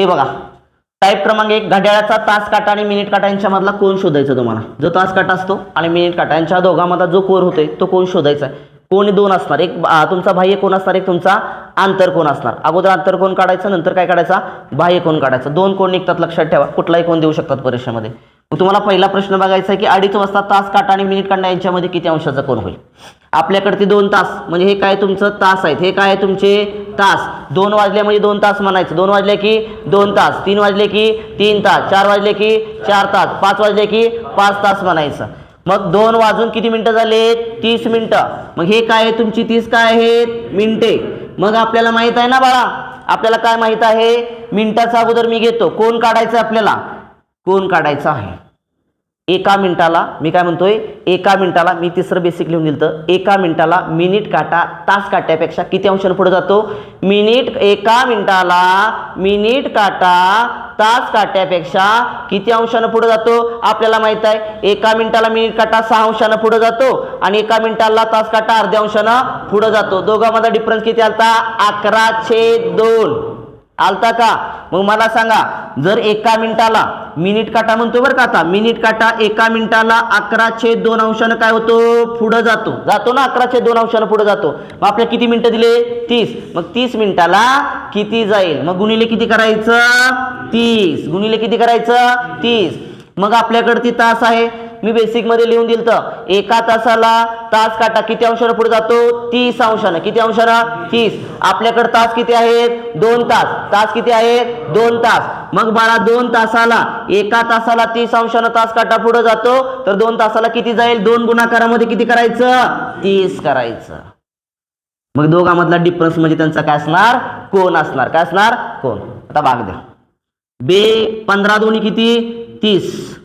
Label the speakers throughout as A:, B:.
A: हे बघा. टाईप क्रमांक एक घड्याळाचा तास काटा आणि मिनिट काटा यांच्या मधला कोण शोधायचा तुम्हाला? जो तास काटा असतो आणि मिनिट काटा यांच्या दोघांमधला जो कोर होतोय तो कोण शोधायचा आहे? कोणी दोन असणार? एक तुमचा बाह्य कोण असणार? एक तुमचा आंतर कोण असणार? अगोदर आंतर कोण काढायचं नंतर काय काढायचा? बाह्य कोण काढायचा. दोन कोण निघतात लक्षात ठेवा. कुठलाही कोण देऊ शकतात परीक्षेमध्ये. तुम्हाला पहिला प्रश्न बघायचा आहे की अडीच वाजता तास काटा आणि मिनिट काढा यांच्यामध्ये किती अंशाचा कोण होईल? आपल्याकडे ते दोन तास म्हणजे हे काय तुमचं तास आहेत? हे काय आहे तुमचे तास? दोन वाजले म्हणजे दोन तास म्हणायचं. दोन वाजले की दोन तास तीन वाजले की तीन तास चार वाजले की चार तास पाच वाजले की पाच तास म्हणायचं. मग दोन वाजून किती मिनटं झाले तीस मिनटं. मग हे काय आहे तुमची तीस काय आहेत? मिनटे. मग आपल्याला माहीत आहे ना बाळा? आपल्याला काय माहीत आहे? मिनटाचा अगोदर मी घेतो. कोण काढायचं आहे आपल्याला? कोण काढायचं आहे? एका मिनिटाला मी काय म्हणतोय एका मिनिटाला मी तिसरं बेसिक लिहून दिलं तर एका मिनिटाला मिनिट काटा तास काट्यापेक्षा किती अंशानं पुढे जातो? मिनिट एका मिनिटाला मिनिट काटा तास काट्यापेक्षा किती अंशानं पुढे जातो? आपल्याला माहीत आहे एका मिनिटाला मिनिट काटा सहा अंशानं पुढे जातो आणि एका मिनिटाला तास काटा अर्ध्या अंशानं पुढे जातो. दोघांमध्ये डिफरन्स किती आलता? अकराशे दोन. आलता का? मग मला सांगा जर एका मिनिटाला मिनिट काटा म्हणतो बरं का आता मिनिट काटा एका मिनिटाला अकराशे दोन अंशानं काय होतो? पुढं जातो. जातो ना अकराशे दोन अंशानं पुढं जातो. मग आपल्याला किती मिनिटं दिले? तीस. मग तीस मिनिटाला किती जाईल? मग गुणिले किती करायचं? तीस. गुणिले किती करायचं? तीस. मग आपल्याकडे ती तास आहे. मी बेसिकमध्ये लिहून दिलं तर एका तासाला तास काटा किती अंशानं पुढे जातो? तीस अंशानं. किती अंशानं? तीस. आपल्याकडे तास किती आहेत? दोन तास. तास किती आहेत? दोन तास. मग बाळा दोन तासाला एका तासाला तीस अंशानं तास काटा पुढे जातो. तर दोन तासाला किती जाईल? दोन गुणाकारामध्ये किती करायचं? तीस करायचं. मग दोघांमधला डिफरन्स म्हणजे त्यांचा काय असणार? कोण असणार? काय असणार? कोण? आता भाग द्या. बे पंधरा दोन्ही किती? तीस.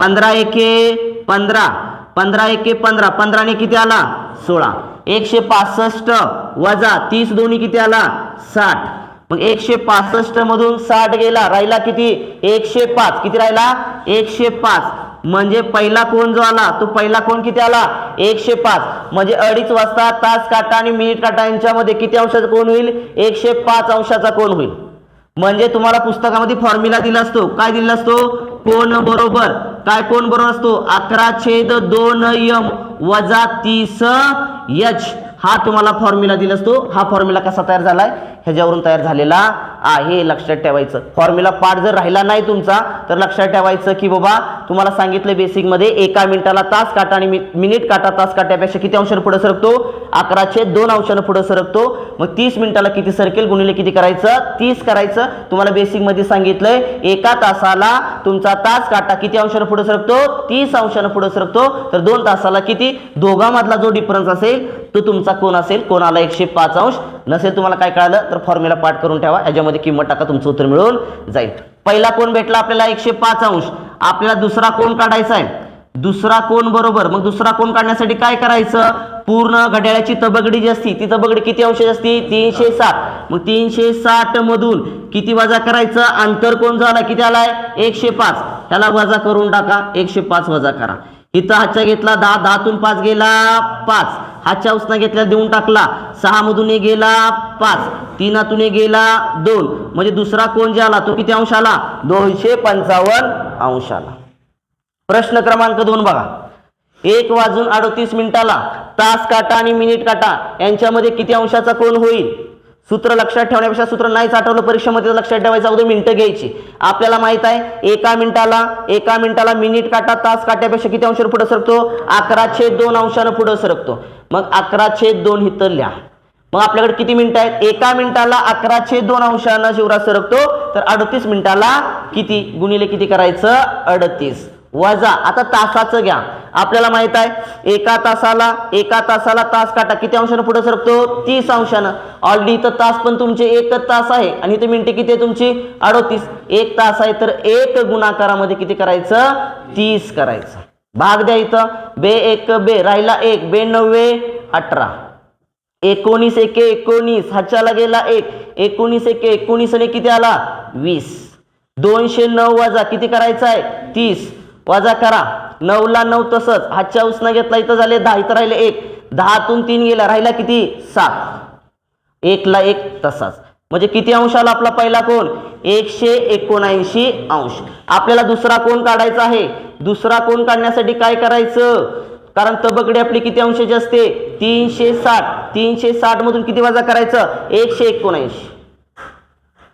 A: पंधरा एके पंधरा पंधरा एके पंधरा पंधराने किती आला? सोळा. एकशे पासष्ट वजा तीस दोन्ही किती आला? साठ. मग एकशे पासष्ट मधून साठ गेला राहिला किती? एकशे पाच. किती राहिला? एकशे पाच. म्हणजे पहिला कोण जो आला? तो पहिला कोण किती आला? एकशे पाच. म्हणजे अडीच वाजता तास काटा आणि मिनिट काटा यांच्यामध्ये किती अंशाचा कोण होईल? एकशे पाच अंशाचा कोण होईल? म्हणजे तुम्हाला पुस्तकामध्ये फॉर्म्युला दिला असतो. काय दिला असतो? कोण बरोबर? काय कोण बरोबर असतो? अकरा छेद दोन यम वजा तीस यच. हा तुम्हाला फॉर्म्युला दिला असतो. हा फॉर्म्युला कसा तयार झालाय? ह्याच्यावरून तयार झालेला आहे. लक्षात ठेवायचं. फॉर्म्युला पाठ जर राहिला नाही तुमचा तर लक्षात ठेवायचं की बाबा तुम्हाला सांगितलं बेसिकमध्ये एका मिनिटाला तास काटा आणि मि- मिनिट काटा तास काट्यापेक्षा किती अंशावर पुढे सरकतो? अकराशे दोन अंशानं पुढे सरकतो. मग तीस मिनिटाला किती सरकेल गुणिले किती करायचं? तीस करायचं. तुम्हाला बेसिकमध्ये सांगितलंय एका तासाला तुमचा तास काटा किती अंशानं पुढे सरकतो? तीस अंशानं पुढे सरकतो. तर दोन तासाला किती? दोघांमधला जो डिफरन्स असेल तो तुमचा कोण असेल? कोणाला एकशे पाच अंश? नसेल तुम्हाला काय कळालं तर फॉर्म्युला पाठ करून ठेवा. याच्यामध्ये किंमत टाका तुमचं उत्तर मिळून जाईल. पहिला कोण भेटला आपल्याला एकशे पाच अंश? आपल्याला दुसरा कोण काढायचा आहे? दुसरा कोण बरोबर? मग दुसरा कोण काढण्यासाठी काय करायचं? पूर्ण घड्याळाची तबगडी जी असती ती तबगडी किती अंशाची असती? तीनशे साठ मग तीनशे साठ मधून किती वजा करायचं? अंतर कोण झाला? किती आलाय? एकशे पाच. त्याला वजा करून टाका. एकशे पाच वजा करा. इथं हातच्या घेतला दहा. दहातून पाच गेला पाच. हातच्या उसना घेतला देऊन टाकला. सहा मधून गेला पाच. तीनातून गेला दोन. म्हणजे दुसरा कोण जे आला तो किती अंश आला? दोनशे पंचावन्न अंश आला. प्रश्न क्रमांक दोन बघा. एक वाजून अडतीस मिनिटाला तास काटा आणि मिनिट काटा यांच्यामध्ये किती अंशाचा कोण होईल? सूत्र लक्षात ठेवण्यापेक्षा सूत्र नाहीच आठवलं परीक्षेमध्ये लक्षात ठेवायचं अगोदर मिनिटं घ्यायची. आपल्याला माहीत आहे एका मिनिटाला एका मिनिटाला मिनिट काटा तास काट्यापेक्षा किती अंशावर पुढे सरकतो? अकराशे दोन अंशानं पुढे सरकतो. मग अकराशे दोन इथं लिहा. मग आपल्याकडे किती मिनिटं आहेत? एका मिनिटाला अकराशे दोन अंशानं शिवराज सरकतो तर अडतीस मिनिटाला किती गुणिले किती करायचं? अडतीस. वजा. आता तासाचं घ्या. आपल्याला माहीत आहे एका तासाला एका तासाला तास काटा. किती अंशानं पुढे सरकतो? तीस अंशानं. ऑलरेडी इथं तास पण तुमचे एकच तास आहे. आणि इथे मिनिटे किती आहे तुमची? अडोतीस. एक तास आहे तर एक गुणाकारामध्ये किती करायचं? तीस करायचं. भाग द्या इथं. बे एक बे. राहिला एक. बे नव्वे अठरा. एकोणीस एके एकोणीस. हाच्याला गेला एक. एकोणीस एके एकोणीस आणि किती आला? वीस. दोनशे नऊ वजा किती करायचं आहे? तीस. वजा करा. नऊला नऊ तसंच. हातच्या उसना घेतला इथं झाले दहा इथं राहिले एक. दहातून तीन गेला राहिला किती? सात. एकला एक तसाच. म्हणजे किती अंश आला आपला पहिला कोण एकशे एकोणऐंशी अंश. आपल्याला दुसरा कोण काढायचा आहे? दुसरा कोण काढण्यासाठी काय करायचं? कारण तबकडी आपली किती अंशाची असते? तीनशे साठ. तीनशे साठ मधून किती वजा करायचं? एकशे एकोणऐंशी.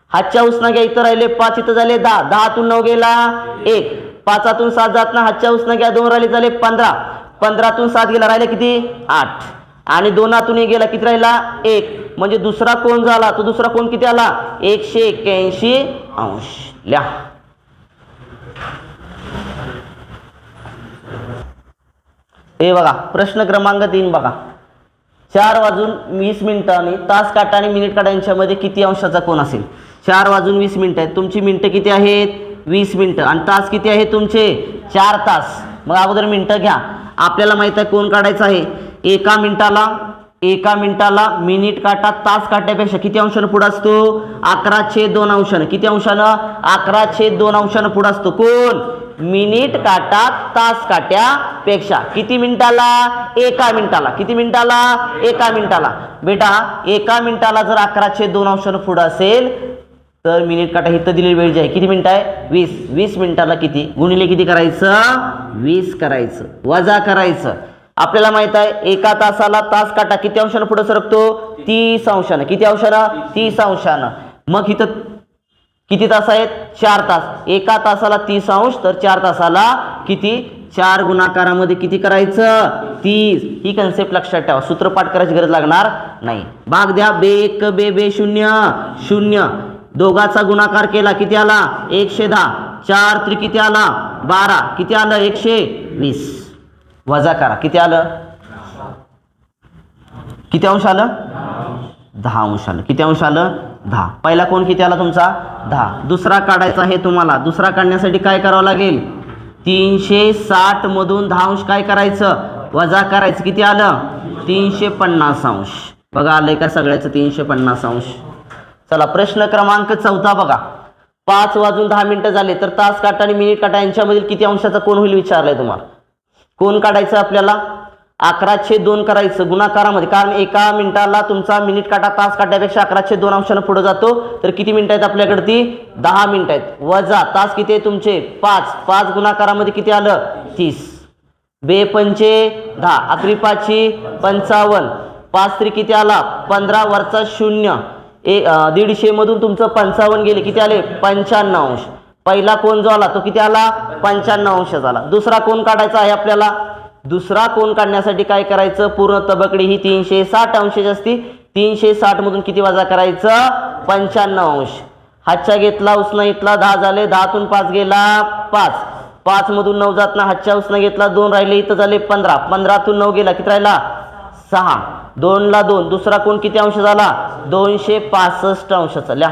A: हातच्या उसना घ्या इथं राहिले पाच इथं झाले दहा. दहातून नऊ गेला एक. पाचातून सात जात ना हातच्या उसनं घ्या दोन राहिले झाले पंधरा. पंधरातून सात गेला राहिले किती? आठ. आणि दोनातून एक गेला किती राहिला? एक. म्हणजे दुसरा कोण झाला? तो दुसरा कोण किती आला? एकशे एक्क्याऐंशी अंश. लिहा. हे बघा प्रश्न क्रमांक तीन बघा. चार वाजून वीस मिनिटं आणि तास काटा आणि मिनिट काटा यांच्यामध्ये किती अंशाचा कोण असेल? चार वाजून वीस मिनिटं आहेत. तुमची मिनिटं किती आहेत? वीस मिनटं. आणि तास किती आहे तुमचे? चार तास. मग अगोदर मिनटं घ्या. आपल्याला माहीत आहे कोण काढायचं आहे? एका मिनिटाला एका मिनिटाला मिनिट काटा तास काट्यापेक्षा किती अंशानं पुढं असतो? अकरा छेद दोन अंशानं. किती अंशानं? अकरा छेद दोन अंशानं पुढं असतो. कोण? मिनिट काटा तास काट्यापेक्षा. किती मिनिटाला? एका मिनिटाला. किती मिनिटाला? एका मिनिटाला. बेटा एका मिनिटाला जर अकराशे दोन अंशानं पुढं असेल तर मिनिट काटा इथं दिलेली वेळ जी आहे किती मिनिटं आहे? वीस. वीस मिनिटाला किती? गुणिले किती करायचं? वीस करायचं. वजा करायचं. आपल्याला माहीत आहे एका तासाला तास काटा किती अंशानं पुढे सरकतो? तीस अंशानं. किती अंशानं? तीस अंशानं. मग इथं किती तास आहेत? चार तास. एका तासाला तीस अंश तर चार तासाला किती? चार गुणाकारामध्ये किती करायचं? तीस. ही कन्सेप्ट लक्षात ठेवा. सूत्रपाठ करायची गरज लागणार नाही. भाग द्या. बे एक बे बे शून्य. शून्य. दोघाचा गुणाकार केला किती आला? एकशे दहा. चार त्रि किती आला बारा. किती आलं? एकशे वीस. वजा करा. किती आलं? किती अंश आलं? दहा अंश आलं. किती अंश आलं? दहा. पहिला कोण किती आला तुमचा? दहा. दुसरा काढायचा आहे तुम्हाला. दुसरा काढण्यासाठी काय करावं लागेल? तीनशे साठ मधून दहा अंश काय करायचं? वजा करायचं. किती आलं? तीनशे पन्नास अंश. बघा आलंय का सगळ्याचं तीनशे पन्नास अंश? चला प्रश्न क्रमांक चौथा बघा. पाच वाजून दहा मिनिटं झाले तर तास काटा आणि मिनिट काटा यांच्यामधील किती अंशाचा कोण होईल विचारलंय तुम्हाला? कोण काढायचं आपल्याला? अकराशे दोन करायचं गुणाकारामध्ये. कारण एका मिनिटाला तुमचा मिनिट काटा तास काट्यापेक्षा अकराशे दोन अंशानं पुढे जातो. तर किती मिनिटं आहेत आपल्याकडे ती दहा मिनिटं आहेत. वजा तास किती आहे तुमचे? पाच. पाच गुणाकारामध्ये किती आलं? तीस. बे पंचे दहा. अकरी पाचशे पंचावन्न. पाच तरी किती आला पंधरा वरचा शून्य. ए दीडशेमधून तुमचं पंचावन्न गेले किती आले? पंच्याण्णव अंश. पहिला कोण जो आला तो किती आला? पंच्याण्णव अंश झाला. दुसरा कोण काढायचा आहे आपल्याला? दुसरा कोण काढण्यासाठी काय करायचं? पूर्ण तबकडी ही तीनशे साठ अंशाची असती. तीनशे साठ मधून किती वजा करायचं? पंच्याण्णव अंश. हातच्या घेतला उसना इथला दहा झाले. दहातून पाच गेला पाच. पाच मधून नऊ जात ना हातच्या उसना घेतला दोन राहिले इथं झाले पंधरा. पंधरातून नऊ गेला. किती राहिला? सहा. दोनला दोन. दुसरा कोण किती अंश झाला? दोनशे पासष्ट अंशाचा. लिहा.